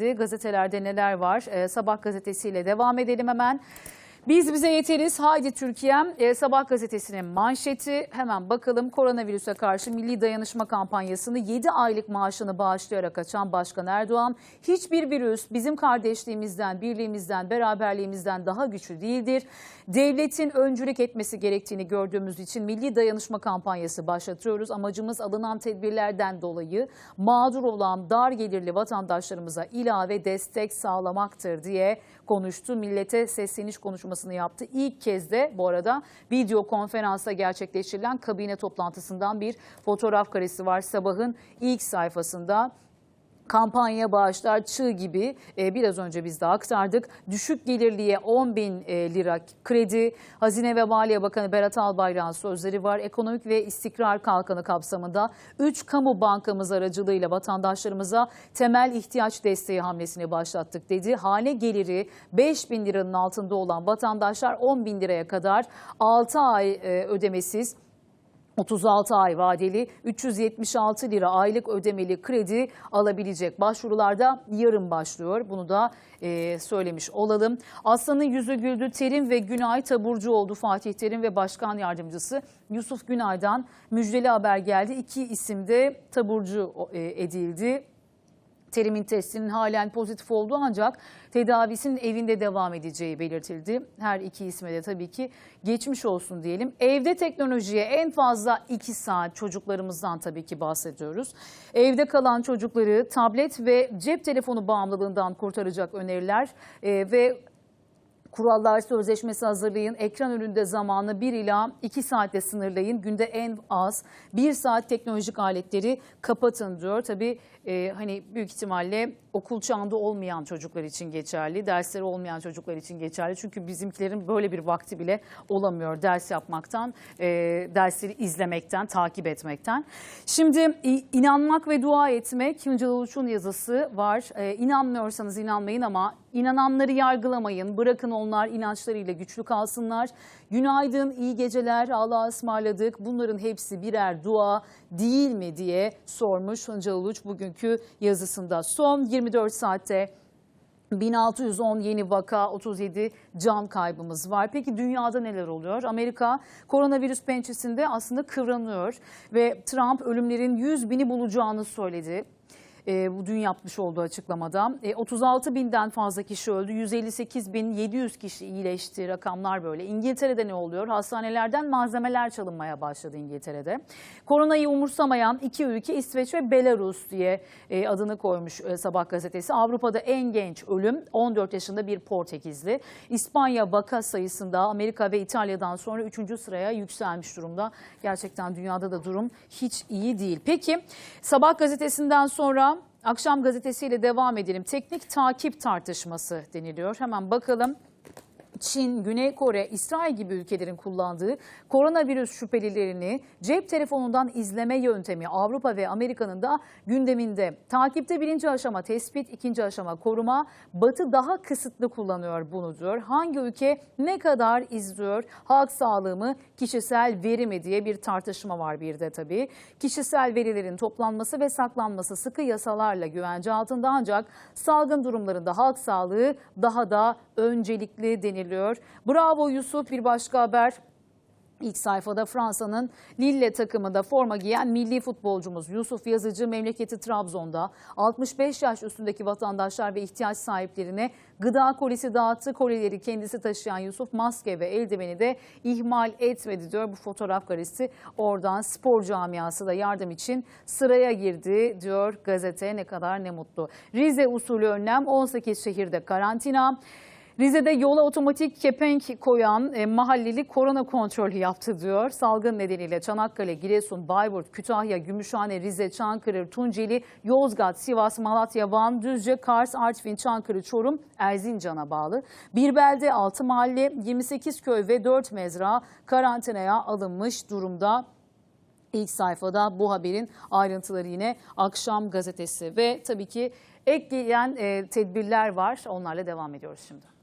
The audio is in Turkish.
Gazetelerde neler var? Ee, Sabah gazetesiyle devam edelim hemen. Biz bize yeteriz. Haydi Türkiye'm. Ee, Sabah gazetesinin manşeti. Hemen bakalım koronavirüse karşı milli dayanışma kampanyasını 7 aylık maaşını bağışlayarak açan Başkan Erdoğan. Hiçbir virüs bizim kardeşliğimizden, birliğimizden, beraberliğimizden daha güçlü değildir. Devletin öncülük etmesi gerektiğini gördüğümüz için milli dayanışma kampanyası başlatıyoruz. Amacımız alınan tedbirlerden dolayı mağdur olan dar gelirli vatandaşlarımıza ilave destek sağlamaktır diye konuştu. Millete sesleniş konuşmasını yaptı. İlk kez de bu arada video konferansta gerçekleştirilen kabine toplantısından bir fotoğraf karesi var. Sabahın ilk sayfasında kampanya bağışlar çığ gibi e, biraz önce biz de aktardık. Düşük gelirliye 10 bin e, lira kredi. Hazine ve Maliye Bakanı Berat Albayrak'ın sözleri var. Ekonomik ve istikrar kalkanı kapsamında 3 kamu bankamız aracılığıyla vatandaşlarımıza temel ihtiyaç desteği hamlesini başlattık dedi. Hane geliri 5 bin liranın altında olan vatandaşlar 10 bin liraya kadar 6 ay e, ödemesiz 36 ay vadeli 376 lira aylık ödemeli kredi alabilecek. Başvurularda yarın başlıyor. Bunu da e, söylemiş olalım. Aslan'ın yüzü güldü. Terim ve Günay taburcu oldu. Fatih Terim ve Başkan Yardımcısı Yusuf Günay'dan müjdeli haber geldi. İki isim de taburcu e, edildi. Terim'in testinin halen pozitif olduğu ancak tedavisinin evinde devam edeceği belirtildi. Her iki isme de tabii ki geçmiş olsun diyelim. Evde teknolojiye en fazla 2 saat çocuklarımızdan tabii ki bahsediyoruz. Evde kalan çocukları tablet ve cep telefonu bağımlılığından kurtaracak öneriler e, ve Kurallar Sözleşmesi hazırlayın. Ekran önünde zamanı 1 ila 2 saatte sınırlayın. Günde en az 1 saat teknolojik aletleri kapatın diyor. Tabii e, hani büyük ihtimalle okul çağında olmayan çocuklar için geçerli. Dersleri olmayan çocuklar için geçerli. Çünkü bizimkilerin böyle bir vakti bile olamıyor ders yapmaktan, e, dersleri izlemekten, takip etmekten. Şimdi inanmak ve dua etmek Hıncal Uluç'un yazısı var. E, inanmıyorsanız inanmayın ama inananları yargılamayın. Bırakın onlar inançlarıyla güçlü kalsınlar. Günaydın, iyi geceler, Allah'a ısmarladık. Bunların hepsi birer dua değil mi diye sormuş Hıncal Uluç bugünkü yazısında. Son 24 saatte 1610 yeni vaka, 37 can kaybımız var. Peki dünyada neler oluyor? Amerika koronavirüs pençesinde aslında kıvranıyor ve Trump ölümlerin 100 bini bulacağını söyledi. E, bu dün yapmış olduğu açıklamada. E, 36 binden fazla kişi öldü. 158 bin 700 kişi iyileşti. Rakamlar böyle. İngiltere'de ne oluyor? Hastanelerden malzemeler çalınmaya başladı İngiltere'de. Koronayı umursamayan iki ülke İsveç ve Belarus diye e, adını koymuş e, Sabah gazetesi. Avrupa'da en genç ölüm 14 yaşında bir Portekizli. İspanya vaka sayısında Amerika ve İtalya'dan sonra 3. sıraya yükselmiş durumda. Gerçekten dünyada da durum hiç iyi değil. Peki Sabah gazetesinden sonra Akşam gazetesiyle devam edelim. Teknik takip tartışması deniliyor. Hemen bakalım. Çin, Güney Kore, İsrail gibi ülkelerin kullandığı koronavirüs şüphelilerini cep telefonundan izleme yöntemi Avrupa ve Amerika'nın da gündeminde. Takipte birinci aşama tespit, ikinci aşama koruma. Batı daha kısıtlı kullanıyor bunu diyor. Hangi ülke ne kadar izliyor? Halk sağlığı mı, kişisel veri mi diye bir tartışma var bir de tabii. Kişisel verilerin toplanması ve saklanması sıkı yasalarla güvence altında ancak salgın durumlarında halk sağlığı daha da öncelikli deniliyor. Bravo Yusuf bir başka haber. İlk sayfada Fransa'nın Lille takımında forma giyen milli futbolcumuz Yusuf Yazıcı memleketi Trabzon'da 65 yaş üstündeki vatandaşlar ve ihtiyaç sahiplerine gıda kolisi dağıttı. Kolileri kendisi taşıyan Yusuf maske ve eldiveni de ihmal etmedi diyor. Bu fotoğraf karesi oradan spor camiası da yardım için sıraya girdi diyor gazete ne kadar ne mutlu. Rize usulü önlem 18 şehirde karantina. Rize'de yola otomatik kepenk koyan e, mahalleli korona kontrolü yaptı diyor. Salgın nedeniyle Çanakkale, Giresun, Bayburt, Kütahya, Gümüşhane, Rize, Çankırı, Tunceli, Yozgat, Sivas, Malatya, Van, Düzce, Kars, Artvin, Çankırı, Çorum, Erzincan'a bağlı. Bir belde 6 mahalle, 28 köy ve 4 mezra karantinaya alınmış durumda. İlk sayfada bu haberin ayrıntıları yine Akşam gazetesi ve tabii ki ekleyen e, tedbirler var. Onlarla devam ediyoruz şimdi.